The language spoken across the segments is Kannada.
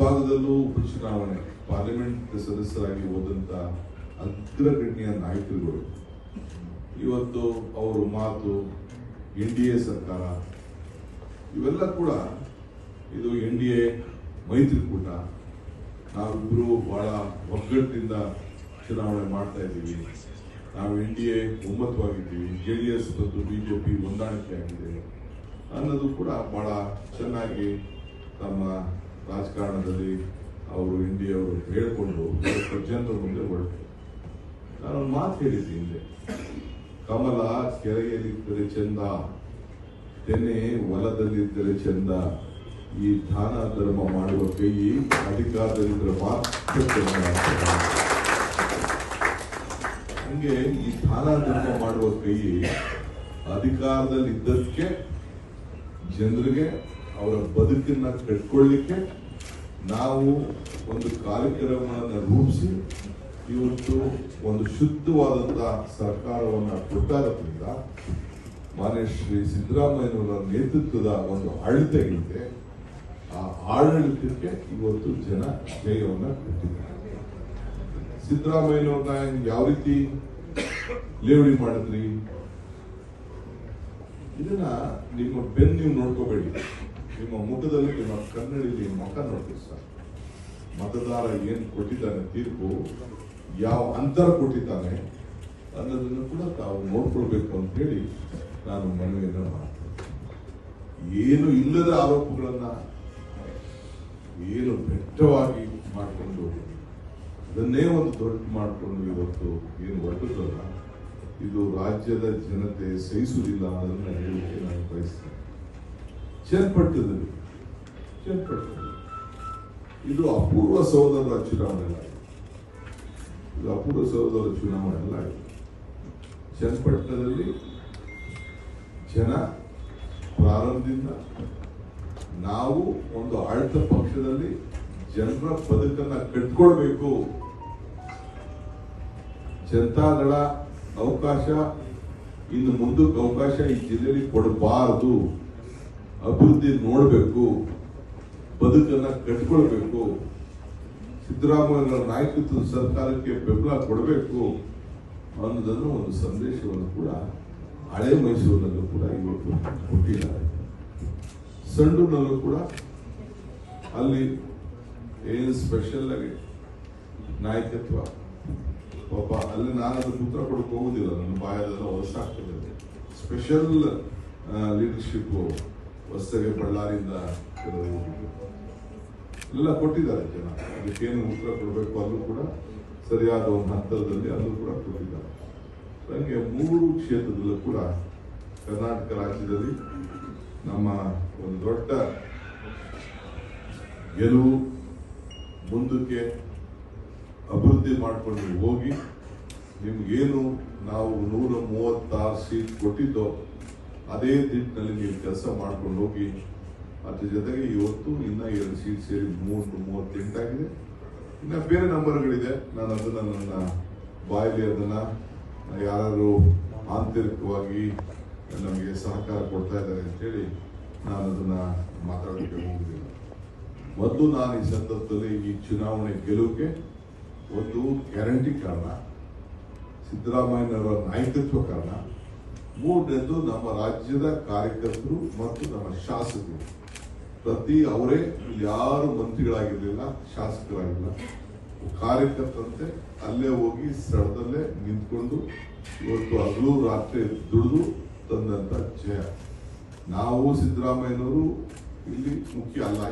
ಭಾಗದಲ್ಲೂ ಉಪಚುನಾವಣೆ ಪಾರ್ಲಿಮೆಂಟ್ ಸದಸ್ಯರಾಗಿ ಹೋದಂತ ಅಗ್ರಗಣ್ಯ ನಾಯಕರುಗಳು. ಇವತ್ತು ಅವರು ಮಾತು, ಎನ್ ಡಿ ಎ ಸರ್ಕಾರ, ಇವೆಲ್ಲ ಕೂಡ ಇದು ಎನ್ ಡಿ ಎ ಮೈತ್ರಿಕೂಟ. ನಾವಿಬ್ಬರು ಬಹಳ ಒಗ್ಗಟ್ಟಿನಿಂದ ಚುನಾವಣೆ ಮಾಡ್ತಾ ಇದ್ದೀವಿ. ನಾವು ಎನ್ ಡಿ ಎ ಒಮ್ಮತವಾಗಿದ್ದೀವಿ. ಜೆ ಡಿ ಎಸ್ ಮತ್ತು ಪಿ ಹೊಂದಾಣಿಕೆ ಆಗಿದೆ ಅನ್ನೋದು ಕೂಡ ಬಹಳ ಚೆನ್ನಾಗಿ ತಮ್ಮ ರಾಜಕಾರಣದಲ್ಲಿ ಅವರು ಹಿಂದಿಯವರು ಹೇಳಿಕೊಂಡು ಜನರ ಮುಂದೆ ಹೊರಟು ನಾನು ಮಾತು ಹೇಳಿದ್ದೆ ಹಿಂದೆ. ಕಮಲ ಕೆರೆಯಲ್ಲಿದ್ದರೆ ಚಂದ, ತೆನೆ ಹೊಲದಲ್ಲಿದ್ದರೆ ಚಂದ, ಈ ದಾನ ಧರ್ಮ ಮಾಡುವ ಕೈ ಅಧಿಕಾರದಲ್ಲಿದ್ದರೆ ಮಾತ್ರ ಹಂಗೆ ಈ ದಾನ ಧರ್ಮ ಮಾಡುವ ಕೈ ಅಧಿಕಾರದಲ್ಲಿದ್ದಕ್ಕೆ ಜನರಿಗೆ ಅವರ ಬದುಕನ್ನ ಕಟ್ಕೊಳ್ಳಿಕ್ಕೆ ನಾವು ಒಂದು ಕಾರ್ಯಕ್ರಮವನ್ನು ರೂಪಿಸಿ ಇವತ್ತು ಒಂದು ಶುದ್ಧವಾದಂತಹ ಸರ್ಕಾರವನ್ನು ಕೊಟ್ಟಾದ್ರಿಂದ ಮಾನ್ಯ ಶ್ರೀ ಸಿದ್ದರಾಮಯ್ಯನವರ ನೇತೃತ್ವದ ಒಂದು ಆಡಳಿತ ಏನಿದೆ ಆ ಆಡಳಿತಕ್ಕೆ ಇವತ್ತು ಜನ ಜಯವನ್ನು ಕೊಟ್ಟಿದ್ದಾರೆ. ಸಿದ್ದರಾಮಯ್ಯನವ್ರನ್ನ ಯಾವ ರೀತಿ ಲೇವಡಿ ಮಾಡಿದ್ರಿ? ಇದನ್ನ ನಿಮ್ಮ ಬೆನ್ನು ನೀವು ನೋಡ್ಕೋಬೇಡಿ. ನಿಮ್ಮ ಮುಖದಲ್ಲಿ ನಿಮ್ಮ ಕನ್ನಡಿಲಿ ಮುಖ ನೋಡ್ತೀವಿ ಸರ್. ಮತದಾರ ಏನು ಕೊಟ್ಟಿದ್ದಾನೆ ತೀರ್ಪು, ಯಾವ ಅಂತರ ಕೊಟ್ಟಿದ್ದಾನೆ ಅನ್ನೋದನ್ನು ಕೂಡ ತಾವು ನೋಡ್ಕೊಳ್ಬೇಕು ಅಂತ ಹೇಳಿ ನಾನು ಮನವಿಯನ್ನ ಮಾಡ್ತೇನೆ. ಏನು ಇಲ್ಲದ ಆರೋಪಗಳನ್ನ ಏನು ಬೆಟ್ಟವಾಗಿ ಮಾಡಿಕೊಂಡು ಅದನ್ನೇ ಒಂದು ದೊಡ್ಡ ಮಾಡಿಕೊಂಡು ಇವತ್ತು ಏನು ಹೊರಟದಲ್ಲ ಇದು ರಾಜ್ಯದ ಜನತೆ ಸಹಿಸುವುದಿಲ್ಲ ಅನ್ನೋದನ್ನ ಹೇಳಲಿಕ್ಕೆ ನಾನು ಬಯಸ್ತೇನೆ. ಚನ್ನಪಟ್ಟಣದಲ್ಲಿ ಸೇರ್ಪಟ್ಟಿದ್ದೀವಿ ಇದು ಅಪೂರ್ವ ಸಹೋದರರ ಚುನಾವಣೆ ಇದು. ಅಪೂರ್ವ ಸಹೋದರ ಚುನಾವಣೆ ಅಲ್ಲ. ಇದು ಚನ್ನಪಟ್ಟಣದಲ್ಲಿ ಜನ ಪ್ರಾರಂಭದಿಂದ ನಾವು ಒಂದು ಆಡಳಿತ ಪಕ್ಷದಲ್ಲಿ ಜನರ ಬದುಕನ್ನ ಕಟ್ಕೊಳ್ಬೇಕು. ಜನತಾದಳ ಅವಕಾಶ, ಇನ್ನು ಮುಂದಕ್ಕೆ ಅವಕಾಶ ಈ ಜಿಲ್ಲೆಯಲ್ಲಿ ಕೊಡಬಾರದು. ಅಭಿವೃದ್ಧಿ ನೋಡಬೇಕು, ಬದುಕನ್ನ ಕಟ್ಕೊಳ್ಬೇಕು ಸಿದ್ದರಾಮಯ್ಯ ನಾಯಕತ್ವದ ಸರ್ಕಾರಕ್ಕೆ ಬೆಂಬಲ ಕೊಡಬೇಕು ಅನ್ನೋದನ್ನು ಒಂದು ಸಂದೇಶವನ್ನು ಕೂಡ ಹಳೆ ಮೈಸೂರಿನಲ್ಲೂ ಕೂಡ ಇವತ್ತು ಕೊಟ್ಟಿದ್ದಾರೆ. ಸಂಡೂರಿನಲ್ಲೂ ಕೂಡ ಅಲ್ಲಿ ಏನು ಸ್ಪೆಷಲ್ ಆಗಿ ನಾಯಕತ್ವ, ಪಾಪ ಅಲ್ಲಿ ನಾನು ಉತ್ತರ ಕೊಡಕ್ಕೆ ಹೋಗುದಿಲ್ಲ, ನನ್ನ ಬಾಯದೆಲ್ಲ ಹೊಸಾಗ್ತದೆ ಸ್ಪೆಷಲ್ ಲೀಡರ್ಶಿಪ್ ಹೊಸಗೆ ಬಳ್ಳಾರಿಯಿಂದ ಕೆಲವು ಎಲ್ಲ ಕೊಟ್ಟಿದ್ದಾರೆ ಜನ. ಅದಕ್ಕೇನು ಉತ್ತರ ಕೊಡಬೇಕು ಅಲ್ಲೂ ಕೂಡ ಸರಿಯಾದ ಒಂದು ಹಂತದಲ್ಲಿ ಅಲ್ಲೂ ಕೂಡ ಕೊಟ್ಟಿದ್ದಾರೆ. ಹಂಗೆ ಮೂರು ಕ್ಷೇತ್ರದಲ್ಲೂ ಕೂಡ ಕರ್ನಾಟಕ ರಾಜ್ಯದಲ್ಲಿ ನಮ್ಮ ಒಂದು ದೊಡ್ಡ ಗೆಲುವು ಮುಂದಕ್ಕೆ ಅಭಿವೃದ್ಧಿ ಮಾಡಿಕೊಂಡು ಹೋಗಿ ನಿಮ್ಗೇನು ನಾವು ನೂರ ಮೂವತ್ತಾರು ಸೀಟ್ ಕೊಟ್ಟಿದ್ದೋ ಅದೇ ದಿಟ್ಟಿನಲ್ಲಿ ನೀವು ಕೆಲಸ ಮಾಡ್ಕೊಂಡು ಹೋಗಿ ಅದ್ರ ಜೊತೆಗೆ ಇವತ್ತು ಇನ್ನ ಎರಡು ಸೀಟ್ ಸೇರಿ ಮೂವತ್ತು ಮೂವತ್ತೆಂಟಾಗಿದೆ ಇನ್ನ ಬೇರೆ ನಂಬರ್ಗಳಿದೆ ನಾನು ಅದನ್ನ ನನ್ನ ಬಾಯಲ್ಲಿ ಅದನ್ನ ಯಾರು ಆಂತರಿಕವಾಗಿ ನಮಗೆ ಸಹಕಾರ ಕೊಡ್ತಾ ಇದ್ದಾರೆ ಅಂತೇಳಿ ನಾನು ಅದನ್ನ ಮಾತಾಡಲಿಕ್ಕೆ ಹೋಗುದಿಲ್ಲ ಮೊದಲು ನಾನು ಈ ಸಂದರ್ಭದಲ್ಲಿ ಈ ಚುನಾವಣೆ ಗೆಲುವಿಗೆ ಒಂದು ಗ್ಯಾರಂಟಿ ಕಾರಣ, ಸಿದ್ದರಾಮಯ್ಯನವರ ನಾಯಕತ್ವ ಕಾರಣ ಮೂರನೇದು ನಮ್ಮ ರಾಜ್ಯದ ಕಾರ್ಯಕರ್ತರು ಮತ್ತು ನಮ್ಮ ಶಾಸಕರು. ಪ್ರತಿ ಅವರೇ ಯಾರು ಮಂತ್ರಿಗಳಾಗಿರ್ಲಿಲ್ಲ, ಶಾಸಕರಾಗಿಲ್ಲ. ಕಾರ್ಯಕರ್ತರಂತೆ ಅಲ್ಲೇ ಹೋಗಿ ಸ್ಥಳದಲ್ಲೇ ನಿಂತ್ಕೊಂಡು ಇವತ್ತು ಹಗಲು ರಾತ್ರಿ ದುಡಿದು ತಂದಂತ ಜಯ. ನಾವು ಸಿದ್ದರಾಮಯ್ಯನವರು ಇಲ್ಲಿ ಮುಖ್ಯ ಅಲ್ಲ.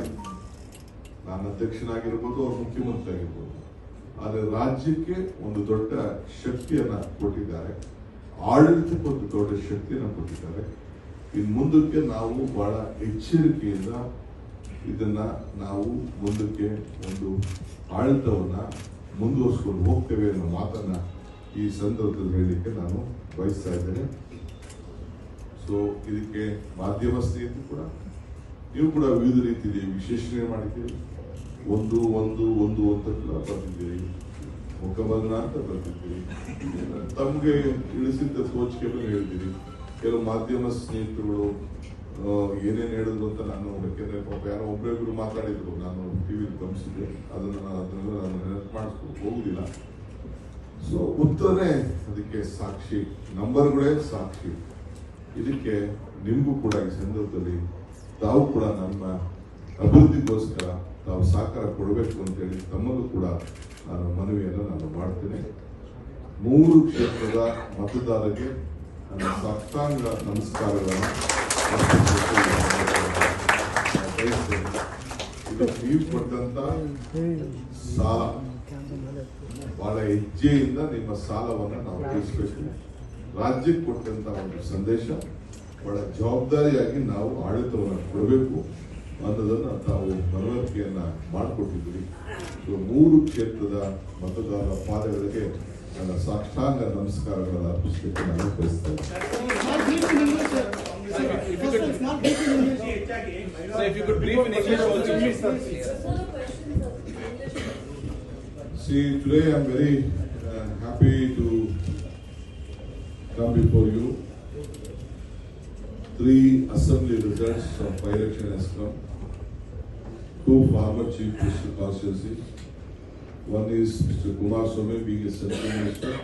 ನಾನು ಅಧ್ಯಕ್ಷನಾಗಿರ್ಬೋದು, ಅವ್ರು ಮುಖ್ಯಮಂತ್ರಿ ಆಗಿರ್ಬೋದು ಆದರೆ ರಾಜ್ಯಕ್ಕೆ ಒಂದು ದೊಡ್ಡ ಶಕ್ತಿಯನ್ನ ಕೊಟ್ಟಿದ್ದಾರೆ. ಆಡಳಿತಕ್ಕೆ ಒಂದು ದೊಡ್ಡ ಶಕ್ತಿಯನ್ನು ಕೊಟ್ಟಿದ್ದಾರೆ. ಇನ್ನು ಮುಂದಕ್ಕೆ ನಾವು ಬಹಳ ಎಚ್ಚರಿಕೆಯಿಂದ ಇದನ್ನ ನಾವು ಮುಂದಕ್ಕೆ ಒಂದು ಆಡಳಿತವನ್ನ ಮುಂದುವರಿಸ್ಕೊಂಡು ಹೋಗ್ತೇವೆ ಅನ್ನೋ ಮಾತನ್ನ ಈ ಸಂದರ್ಭದಲ್ಲಿ ಹೇಳಲಿಕ್ಕೆ ನಾನು ಬಯಸ್ತಾ ಇದ್ದೇನೆ. ಸೊ ಇದಕ್ಕೆ ಮಾಧ್ಯಮ ಸ್ನೇಹಿತರು ಕೂಡ, ನೀವು ಕೂಡ ವಿವಿಧ ರೀತಿಯಲ್ಲಿ ವಿಶ್ಲೇಷಣೆ ಮಾಡಿದ್ದೀರಿ. ಒಂದು ಒಂದು ಒಂದು ಅಂತ ಕೂಡ ಬರ್ತಿದ್ದೀರಿ ಮುಖಮಗ್ನ ಅಂತ ಬರ್ತಿದ್ವಿ. ತಮಗೆ ಇಳಿಸಿದ್ದ ಸೋಚಿಕೆ ಮೇಲೆ ಹೇಳ್ತೀವಿ. ಕೆಲವು ಮಾಧ್ಯಮ ಸ್ನೇಹಿತರುಗಳು ಏನೇನು ಹೇಳಿದ್ರು ಅಂತ ನಾನು ಯಾಕೆಂದ್ರೆ ಪಾಪ ಯಾರೋ ಒಬ್ಬರೊಬ್ರು ಮಾತಾಡಿದ್ರು. ನಾನು ಟಿವಿ ಗಮನಿಸಿದೆ ಅದನ್ನು ನಾನು ಅದನ್ನೆಲ್ಲ ನಾನು ನೆನಪು ಮಾಡಿಸ್ಕೊಂಡು ಹೋಗುದಿಲ್ಲ. ಸೊ ಉತ್ತರನೇ ಅದಕ್ಕೆ ಸಾಕ್ಷಿ. ನಂಬರ್ಗಳೇ ಸಾಕ್ಷಿ. ಇದಕ್ಕೆ ನಿಮಗೂ ಕೂಡ ಈ ಸಂದರ್ಭದಲ್ಲಿ ತಾವು ಕೂಡ ನಮ್ಮ ಅಭಿವೃದ್ಧಿಗೋಸ್ಕರ ತಾವು ಸಹಕಾರ ಕೊಡಬೇಕು ಅಂತೇಳಿ ತಮ್ಮಲ್ಲೂ ಕೂಡ ನಾನು ಮನವಿಯನ್ನು ನಾನು ಮಾಡ್ತೇನೆ. ಮೂರು ಕ್ಷೇತ್ರದ ಮತದಾರರಿಗೆ ನನ್ನ ಸಪ್ತಾಂಗ ನಮಸ್ಕಾರಗಳನ್ನು ಇದು ನೀವು ಕೊಟ್ಟಂತ ಸಾಲ, ಬಹಳ ಹೆಜ್ಜೆಯಿಂದ ನಿಮ್ಮ ಸಾಲವನ್ನು ನಾವು ತಿಳಿಸಬೇಕು ರಾಜ್ಯಕ್ಕೆ ಕೊಟ್ಟಂತ ಒಂದು ಸಂದೇಶ, ಬಹಳ ಜವಾಬ್ದಾರಿಯಾಗಿ ನಾವು ಆಡಳಿತವನ್ನು ಕೊಡಬೇಕು. ಅನ್ನೋದನ್ನ ತಾವು ಮನವರಿಕೆಯನ್ನ ಮಾಡಿಕೊಟ್ಟಿದ್ದೀರಿ ಸೊ ಮೂರು ಕ್ಷೇತ್ರದ ಮತದಾರರ ಪಾದಗಳಿಗೆ ನನ್ನ ಸಾಷ್ಟಾಂಗ ನಮಸ್ಕಾರಗಳನ್ನು ಅರ್ಪಿಸಲಿಕ್ಕೆ ನಾನು ಬಯಸ್ತೇನೆ. See, today I'm very uh, happy to come before you. Three assembly results of by-election has come. Two former chief constituencies. One is Mr. Kumar Swamy being a central minister.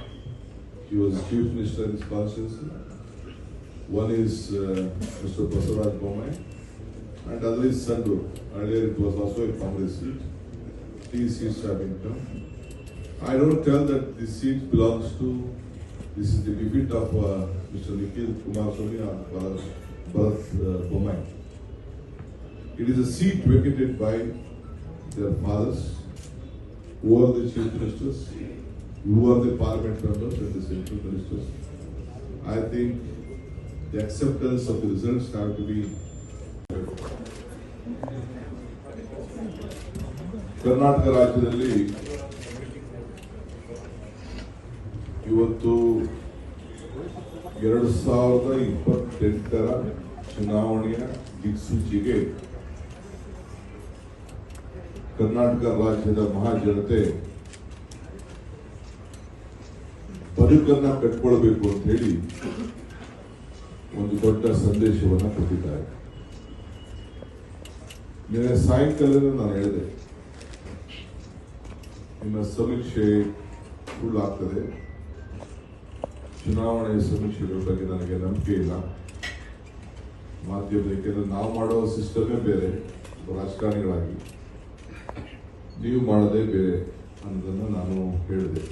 He was chief minister in his constituency. One is uh, Mr. Basavaraj Bommai. And other is Sandur. Earlier it was also a Congress seat. These seats have been come. I don't tell that this seat belongs to, this is the defeat of uh, Mr. Nikhil Kumaraswamy or Bharat uh, Bommai. It is a seat vacated by their fathers, who are the chief ministers, who are the parliament members and the central ministers. I think the acceptance of the results have to be Karnataka ರಾಜ್ಯದಲ್ಲಿ ಇವತ್ತು ಎರಡು ಸಾವಿರದ ಇಪ್ಪತ್ತೆಂಟರ ಚುನಾವಣೆಯ ದಿಕ್ಸೂಚಿಗೆ ಕರ್ನಾಟಕ ರಾಜ್ಯದ ಮಹಾಜನತೆ ಬದುಕನ್ನ ಕಟ್ಕೊಳ್ಬೇಕು ಅಂತ ಹೇಳಿ ಒಂದು ದೊಡ್ಡ ಸಂದೇಶವನ್ನ ಕೊಟ್ಟಿದ್ದಾರೆ. ನಿನ್ನೆ ಸಾಯಂಕಾಲ ನಾನು ಹೇಳಿದೆ, ನಿಮ್ಮ ಸಮೀಕ್ಷೆ ಸುಳ್ಳಾಗ್ತದೆ ಚುನಾವಣೆ ಸಮೀಕ್ಷೆಗಳ ಬಗ್ಗೆ ನನಗೆ ನಂಬಿಕೆ ಇಲ್ಲ. ಮಾಧ್ಯಮ ಯಾಕೆಂದ್ರೆ ನಾವು ಮಾಡೋ ಸಿಸ್ಟಮೇ ಬೇರೆ, ರಾಜಕಾರಣಿಗಳಾಗಿ. ನೀವು ಮಾಡೋದೇ ಬೇರೆ ಅನ್ನೋದನ್ನು ನಾನು ಹೇಳಿದೆ.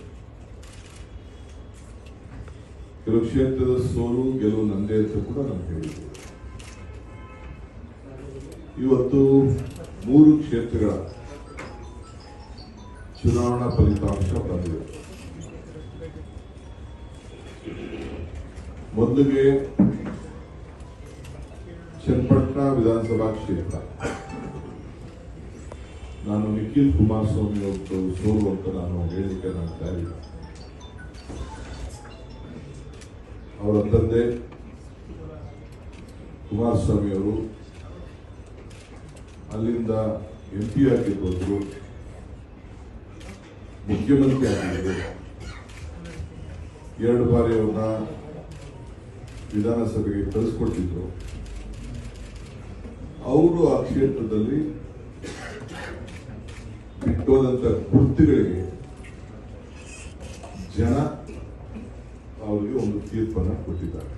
ಕೆಲವು ಕ್ಷೇತ್ರದ ಸೋಲು, ಗೆಲುವು ನಂದೇ ಅಂತ ಕೂಡ ನಾನು ಹೇಳಿದ್ದೆ ಇವತ್ತು ಮೂರು ಕ್ಷೇತ್ರಗಳ ಚುನಾವಣಾ ಫಲಿತಾಂಶ ಬಂದಿದೆ. ಮೊದಲಿಗೆ ಚನ್ನಪಟ್ಟಣ ವಿಧಾನಸಭಾ ಕ್ಷೇತ್ರ. ನಾನು ನಿಖಿಲ್ ಕುಮಾರಸ್ವಾಮಿ ಅವರು ಸೋಲು ಅಂತ ನಾನು ಹೇಳಿಕೆ ನಾನು ತಯಾರಿ ಅವರ ತಂದೆ ಕುಮಾರಸ್ವಾಮಿ ಅವರು ಅಲ್ಲಿಂದ ಎಂ ಪಿ ಆಗಿ ಬಂದರು ಮುಖ್ಯಮಂತ್ರಿ ಆಗಿದ್ದರು. ಎರಡು ಬಾರಿ ಅವ್ರನ್ನ ವಿಧಾನಸಭೆಗೆ ಕಳಿಸ್ಕೊಟ್ಟಿದ್ರು. ಅವರು ಆ ಕ್ಷೇತ್ರದಲ್ಲಿ ಬಿಟ್ಟೋದಂತ ಗುರುತುಗಳಿಗೆ ಜನ ಅವರಿಗೆ ಒಂದು ತೀರ್ಪನ್ನ ಕೊಟ್ಟಿದ್ದಾರೆ.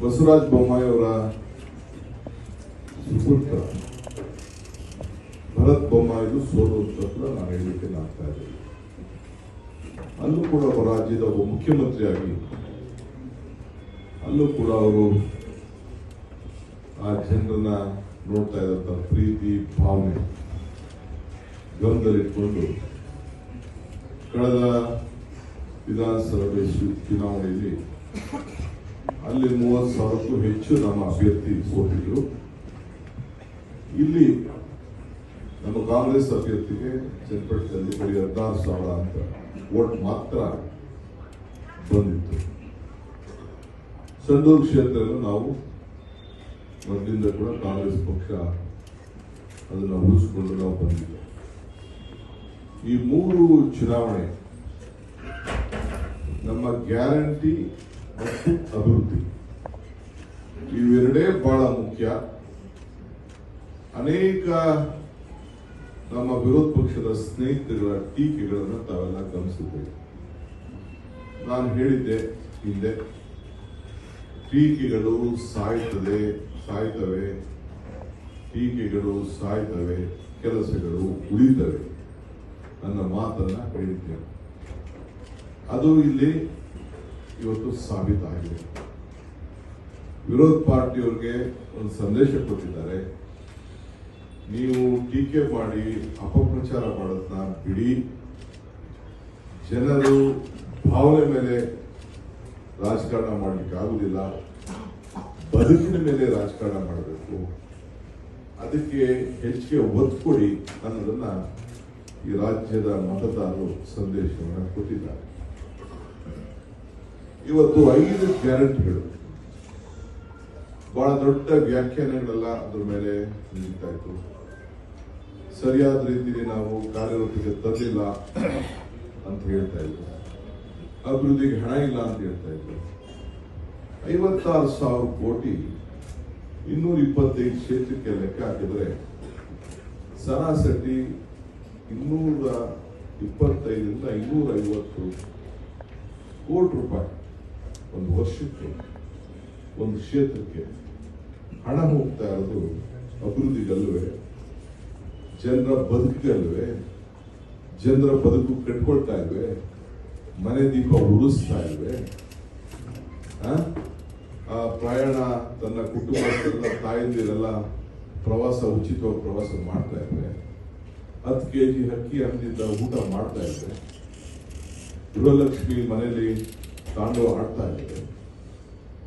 ಬಸವರಾಜ ಬೊಮ್ಮಾಯಿ ಅವರ ಸುಪುತ್ರ, ಭರತ್ ಬೊಮ್ಮಾಯಿದು ಸೋಲು ಅಂತ ಕೂಡ ನಾನು ಹೇಳಲಿಕ್ಕೆ ಆಗ್ತಾ ಇದ್ದೀನಿ. ಅಲ್ಲೂ ಕೂಡ ಅವರ ರಾಜ್ಯದ ಒಬ್ಬ ಮುಖ್ಯಮಂತ್ರಿಯಾಗಿ, ಅಲ್ಲೂ ಕೂಡ ಅವರು ಆ ಜನರನ್ನ ನೋಡ್ತಾ ಇದ್ದಂಥ ಪ್ರೀತಿ, ಭಾವನೆ. ಗಮನದಲ್ಲಿಟ್ಕೊಂಡು ಕಳೆದ ವಿಧಾನಸಭೆ ಚುನಾವಣೆಯಲ್ಲಿ ಅಲ್ಲಿ ಮೂವತ್ತು ಸಾವಿರಕ್ಕೂ ಹೆಚ್ಚು ನಮ್ಮ ಅಭ್ಯರ್ಥಿ ಸೋತಿದ್ರು. ಇಲ್ಲಿ ನಮ್ಮ ಕಾಂಗ್ರೆಸ್ ಅಭ್ಯರ್ಥಿಗೆ ಚನ್ನಪಟ್ಟಣದಲ್ಲಿ ಬರೀ ಹದಿನಾರು ಸಾವಿರ ಅಂತ ಓಟ್ ಮಾತ್ರ ಬಂದಿತ್ತು. ಸಂಡೂರು ಕ್ಷೇತ್ರವನ್ನು ನಾವು ಮೊದಲಿಂದ ಕೂಡ ಕಾಂಗ್ರೆಸ್ ಪಕ್ಷ ಅದನ್ನು ಉಳಿಸಿಕೊಂಡು ನಾವು ಬಂದಿದ್ದೇವೆ. ಈ ಮೂರು ಚುನಾವಣೆ ನಮ್ಮ ಗ್ಯಾರಂಟಿ ಮತ್ತು ಅಭಿವೃದ್ಧಿ. ಇವೆರಡೇ ಬಹಳ ಮುಖ್ಯ. ಅನೇಕ ನಮ್ಮ ವಿರೋಧ ಪಕ್ಷದ ಸ್ನೇಹಿತರುಗಳ ಟೀಕೆಗಳನ್ನು ತಾವೆಲ್ಲ ಗಮನಿಸಿದ್ದೇವೆ ನಾನು ಹೇಳಿದ್ದೆ ಹಿಂದೆ, ಟೀಕೆಗಳು ಸಾಯ್ತದೆ, ಸಾಯ್ತವೆ, ಟೀಕೆಗಳು ಸಾಯ್ತವೆ, ಕೆಲಸಗಳು ಉಳಿತವೆ. ನನ್ನ ಮಾತನ್ನ ಹೇಳಿದ್ದೇನೆ ಅದು ಇಲ್ಲಿ ಇವತ್ತು ಸಾಬೀತಾಗಿದೆ. ವಿರೋಧ ಪಾರ್ಟಿಯವ್ರಿಗೆ ಒಂದು ಸಂದೇಶ ಕೊಟ್ಟಿದ್ದಾರೆ. ನೀವು ಟೀಕೆ ಮಾಡಿ ಅಪಪ್ರಚಾರ ಮಾಡೋದನ್ನ ಬಿಡಿ. ಜನರು ಭಾವನೆ ಮೇಲೆ ರಾಜಕಾರಣ ಮಾಡ್ಲಿಕ್ಕೆ ಆಗುದಿಲ್ಲ. ಬದುಕಿನ ಮೇಲೆ ರಾಜಕಾರಣ ಮಾಡಬೇಕು. ಅದಕ್ಕೆ ಹೆಚ್ಚಿಗೆ ಒತ್ತು ಕೊಡಿ ಅನ್ನೋದನ್ನ ಈ ರಾಜ್ಯದ ಮತದಾರರು ಸಂದೇಶವನ್ನು ಕೊಟ್ಟಿದ್ದಾರೆ. ಇವತ್ತು ಐದು ಗ್ಯಾರಂಟಿಗಳು. ಬಹಳ ದೊಡ್ಡ ವ್ಯಾಖ್ಯಾನಗಳೆಲ್ಲ ಅದ್ರ ಮೇಲೆ ನಡೀತಾ ಇತ್ತು. ಸರಿಯಾದ ರೀತಿಯಲ್ಲಿ ನಾವು ಕಾರ್ಯರೂಪಕ್ಕೆ ತರಲಿಲ್ಲ ಅಂತ ಹೇಳ್ತಾ ಇದ್ರು. ಅಭಿವೃದ್ಧಿಗೆ ಹಣ ಇಲ್ಲ ಅಂತ ಹೇಳ್ತಾ ಇದ್ರು. ಐವತ್ತಾರು ಸಾವಿರ ಕೋಟಿ ಇನ್ನೂರ ಇಪ್ಪತ್ತೈದು ಕ್ಷೇತ್ರಕ್ಕೆ ಲೆಕ್ಕ ಹಾಕಿದ್ರೆ ಸರಾಸರಿ ಇನ್ನೂರ ಇಪ್ಪತ್ತೈದರಿಂದ ಇನ್ನೂರ ಐವತ್ತು ಕೋಟಿ ರೂಪಾಯಿ ಒಂದು ವರ್ಷಕ್ಕೆ, ಒಂದು ಕ್ಷೇತ್ರಕ್ಕೆ ಹಣ ಹೋಗ್ತಾ ಇರೋದು ಅಭಿವೃದ್ಧಿಗಲ್ವೇ ಜನರ ಬದುಕಿಗಲ್ವೇ ಜನರ ಬದುಕು ಕಟ್ಕೊಳ್ತಾ ಇಲ್ವೇ, ಮನೆ ದೀಪ ಉಡಿಸ್ತಾ ಇಲ್ವೇ, ಆ? ಪ್ರಯಾಣ ತನ್ನ ಕುಟುಂಬ ತಾಯಂದಿರೆಲ್ಲ ಪ್ರವಾಸ, ಉಚಿತವಾಗಿ ಪ್ರವಾಸ ಮಾಡ್ತಾ ಇದ್ವೆ ಹತ್ತು ಕೆ ಜಿ ಅಕ್ಕಿ ಅನ್ನದಿಂದ ಊಟ ಮಾಡ್ತಾ ಇದ್ದೆ ಗೃಹಲಕ್ಷ್ಮಿ ಮನೆಯಲ್ಲಿ ತಾಂಡವ ಆಡ್ತಾ ಇದ್ದೆ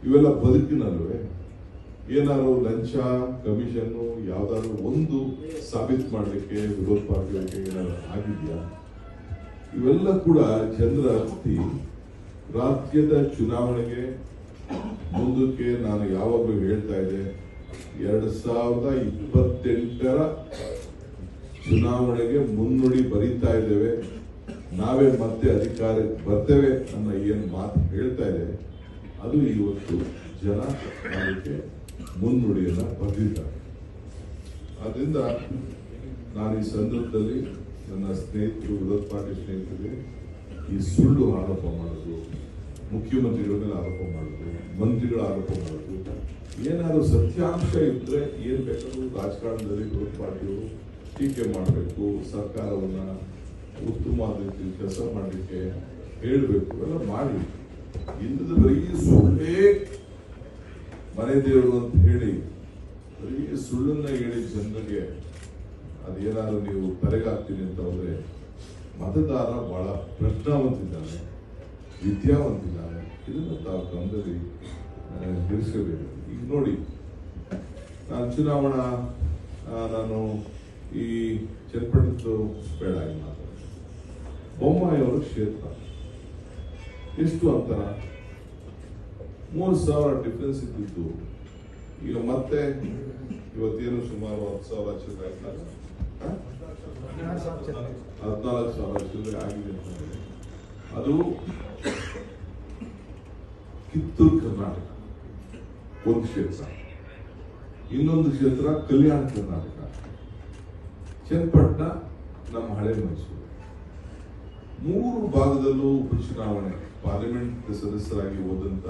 ಇವೆಲ್ಲ ಬದುಕಿನಲ್ವೇ ಏನಾದ್ರು ಲಂಚ ಕಮಿಷನ್ ಯಾವ್ದಾದ್ರು ಒಂದು ಸಾಬೀತು ಮಾಡಲಿಕ್ಕೆ ವಿರೋಧ ಪಾರ್ಟಿಗಳಿಗೆ ಏನಾದ್ರು ಆಗಿದೆಯಾ? ಇವೆಲ್ಲ ಕೂಡ ಹತ್ತಿ ರಾಜ್ಯದ ಚುನಾವಣೆಗೆ ಮುಂದಕ್ಕೆ ನಾನು ಯಾವಾಗಲೂ ಹೇಳ್ತಾ ಇದ್ದೆ. ಎರಡು ಸಾವಿರದ ಇಪ್ಪತ್ತೆಂಟರ ಚುನಾವಣೆಗೆ ಮುನ್ನುಡಿ ಬರೀತಾ ಇದ್ದೇವೆ. ನಾವೇ ಮತ್ತೆ ಅಧಿಕಾರಕ್ಕೆ ಬರ್ತೇವೆ ಅನ್ನೋ ಏನು ಮಾತು ಹೇಳ್ತಾ ಇದೆ. ಅದು ಇವತ್ತು ಜನ ಅದಕ್ಕೆ ಮುನ್ನುಡಿಯನ್ನು ಬರೆದಿದ್ದಾರೆ. ಆದ್ರಿಂದ ನಾನು ಈ ಸಂದರ್ಭದಲ್ಲಿ ನನ್ನ ಸ್ನೇಹಿತರು, ವಿರೋಧ ಪಾರ್ಟಿ ಸ್ನೇಹಿತರಿಗೆ ಈ ಸುಳ್ಳು ಆರೋಪ ಮಾಡೋದು ಮುಖ್ಯಮಂತ್ರಿಗಳ ಮೇಲೆ ಆರೋಪ ಮಾಡೋದು ಮಂತ್ರಿಗಳ ಆರೋಪ ಮಾಡೋದು ಏನಾದರೂ ಸತ್ಯಾಂಶ ಇದ್ರೆ ಏನು ಬೇಕಾದರೂ ರಾಜಕಾರಣದಲ್ಲಿ ವಿರೋಧ ಪಾರ್ಟಿಯವರು ಟೀಕೆ ಮಾಡಬೇಕು ಸರ್ಕಾರವನ್ನು ಉತ್ತಮವಾದ ರೀತಿಯಲ್ಲಿ ಕೆಲಸ ಮಾಡಲಿಕ್ಕೆ ಹೇಳಬೇಕು ಎಲ್ಲ ಮಾಡಿ. ಇಂದು ಬರೀ ಸುಳ್ಳೇ ಮನೆ ದೇವರು ಅಂತ ಹೇಳಿ ಬರೀ ಸುಳ್ಳನ್ನ ಹೇಳಿ ಜನರಿಗೆ ಅದೇನಾದ್ರು ನೀವು ತಲೆಗಾಗ್ತೀನಿ ಅಂತ ಹೋದ್ರೆ ಮತದಾರ ಬಹಳ ಪ್ರಜ್ಞಾವಂತಿದ್ದಾನೆ ವಿದ್ಯಾವಂತಿದ್ದಾನೆ. ಇದನ್ನು ತಾವು ಗಮನದಲ್ಲಿ ಆ, ಈಗ ನೋಡಿ ನಾನು ಚುನಾವಣಾ ನಾನು ಈ ಚನ್ನಪಟ್ಟಣದ್ದು ಬೇಡ ಮಾತು ಬೊಮ್ಮಾಯಿಯವರ ಕ್ಷೇತ್ರ. ಎಷ್ಟು ಅಂತರ? ಮೂರು ಸಾವಿರ ಡಿಫ್ರೆನ್ಸ್ ಇದ್ದಿದ್ದು. ಈಗ ಮತ್ತೆ ಇವತ್ತೇನು ಸುಮಾರು ಹತ್ತು ಸಾವಿರ ಚಿಲ್ಲರೆ? ಹದಿನಾಲ್ಕು ಸಾವಿರ ಚಿಲ್ಲರೆ ಆಗಿದೆ. ಅದು ಕಿತ್ತೂರು ಕರ್ನಾಟಕ, ಒಂದು ಕ್ಷೇತ್ರ. ಇನ್ನೊಂದು ಕ್ಷೇತ್ರ ಕಲ್ಯಾಣ ಕರ್ನಾಟಕ. ಚನ್ನಪಟ್ಟಣ ನಮ್ಮ ಹಳೆ ಮೈಸೂರು. ಮೂರು ಭಾಗದಲ್ಲೂ ಉಪಚುನಾವಣೆ ಪಾರ್ಲಿಮೆಂಟ್ ಸದಸ್ಯರಾಗಿ ಹೋದಂತ